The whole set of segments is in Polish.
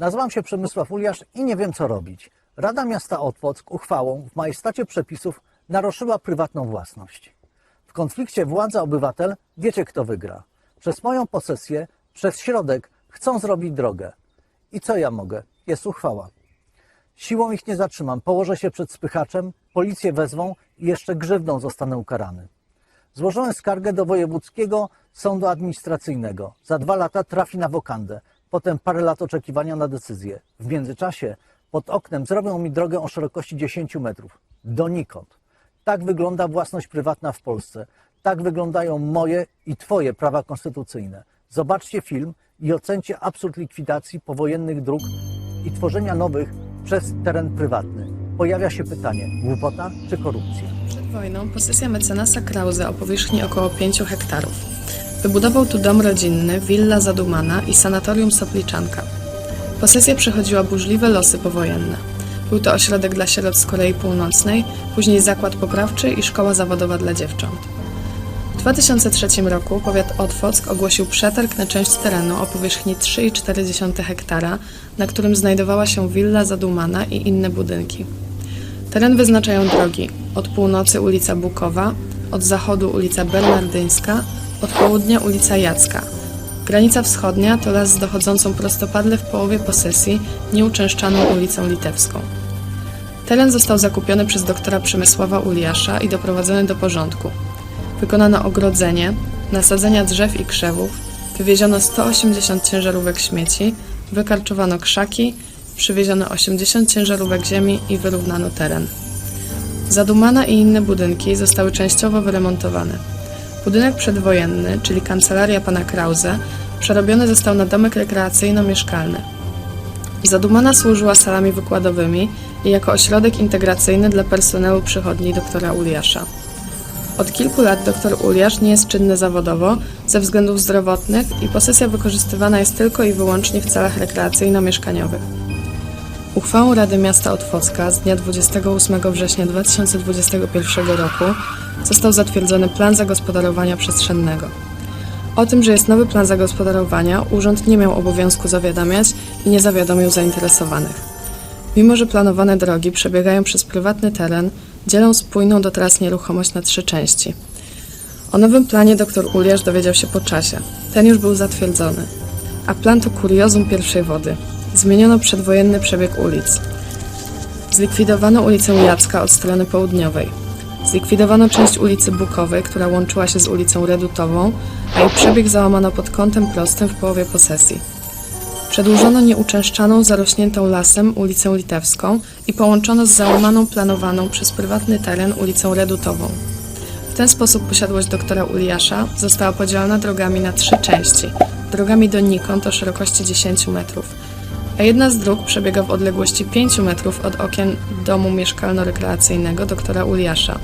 Nazywam się Przemysław Uliasz i nie wiem co robić. Rada Miasta Otwock uchwałą w majestacie przepisów naruszyła prywatną własność. W konflikcie władza-obywatel wiecie kto wygra. Przez moją posesję, przez środek chcą zrobić drogę. I co ja mogę? Jest uchwała. Siłą ich nie zatrzymam. Położę się przed spychaczem, policję wezwą i jeszcze grzywną zostanę ukarany. Złożyłem skargę do Wojewódzkiego Sądu Administracyjnego. Za dwa lata trafi na wokandę. Potem parę lat oczekiwania na decyzję. W międzyczasie pod oknem zrobią mi drogę o szerokości 10 metrów. Donikąd. Tak wygląda własność prywatna w Polsce. Tak wyglądają moje i Twoje prawa konstytucyjne. Zobaczcie film i ocencie absurd likwidacji powojennych dróg i tworzenia nowych przez teren prywatny. Pojawia się pytanie, głupota czy korupcja? Przed wojną posesja mecenasa Krause o powierzchni około 5 hektarów. Wybudował tu dom rodzinny, willa zadumana i sanatorium Sopliczanka. Posesja przechodziła burzliwe losy powojenne. Był to ośrodek dla sierot z Korei Północnej, później zakład poprawczy i szkoła zawodowa dla dziewcząt. W 2003 roku powiat Otwock ogłosił przetarg na część terenu o powierzchni 3,4 hektara, na którym znajdowała się willa zadumana i inne budynki. Teren wyznaczają drogi. Od północy ulica Bukowa, od zachodu ulica Bernardyńska, od południa ulica Jacka. Granica wschodnia to las z dochodzącą prostopadle w połowie posesji nieuczęszczaną ulicą Litewską. Teren został zakupiony przez doktora Przemysława Uliasza i doprowadzony do porządku. Wykonano ogrodzenie, nasadzenia drzew i krzewów, wywieziono 180 ciężarówek śmieci, wykarczowano krzaki, przywieziono 80 ciężarówek ziemi i wyrównano teren. Zadumana i inne budynki zostały częściowo wyremontowane. Budynek przedwojenny, czyli kancelaria pana Krause, przerobiony został na domek rekreacyjno-mieszkalny. Zadumana służyła salami wykładowymi i jako ośrodek integracyjny dla personelu przychodni doktora Uliasza. Od kilku lat dr Uliasz nie jest czynny zawodowo ze względów zdrowotnych i posesja wykorzystywana jest tylko i wyłącznie w celach rekreacyjno-mieszkaniowych. Uchwałą Rady Miasta Otwocka z dnia 28 września 2021 roku został zatwierdzony plan zagospodarowania przestrzennego. O tym, że jest nowy plan zagospodarowania, urząd nie miał obowiązku zawiadamiać i nie zawiadomił zainteresowanych. Mimo, że planowane drogi przebiegają przez prywatny teren, dzielą spójną do tras nieruchomość na trzy części. O nowym planie dr Uliasz dowiedział się po czasie. Ten już był zatwierdzony. A plan to kuriozum pierwszej wody. Zmieniono przedwojenny przebieg ulic. Zlikwidowano ulicę Jacka od strony południowej. Zlikwidowano część ulicy Bukowej, która łączyła się z ulicą Redutową, a jej przebieg załamano pod kątem prostym w połowie posesji. Przedłużono nieuczęszczaną, zarośniętą lasem ulicę Litewską i połączono z załamaną planowaną przez prywatny teren ulicą Redutową. W ten sposób posiadłość doktora Uliasza została podzielona drogami na trzy części. Drogami donikąd o szerokości 10 metrów, a jedna z dróg przebiega w odległości 5 metrów od okien domu mieszkalno-rekreacyjnego doktora Uliasza.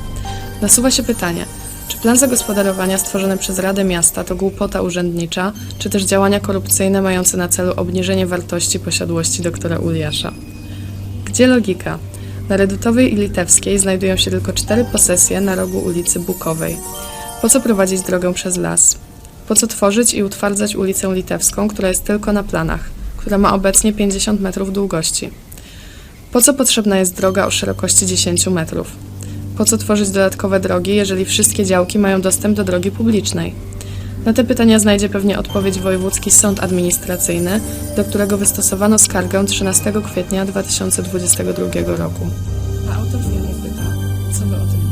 Nasuwa się pytanie, czy plan zagospodarowania stworzony przez Radę Miasta to głupota urzędnicza, czy też działania korupcyjne mające na celu obniżenie wartości posiadłości doktora Uliasza? Gdzie logika? Na Redutowej i Litewskiej znajdują się tylko cztery posesje na rogu ulicy Bukowej. Po co prowadzić drogę przez las? Po co tworzyć i utwardzać ulicę Litewską, która jest tylko na planach, która ma obecnie 50 metrów długości? Po co potrzebna jest droga o szerokości 10 metrów? Po co tworzyć dodatkowe drogi, jeżeli wszystkie działki mają dostęp do drogi publicznej? Na te pytania znajdzie pewnie odpowiedź Wojewódzki Sąd Administracyjny, do którego wystosowano skargę 13 kwietnia 2022 roku. A autor filmu pyta, co wy o tym?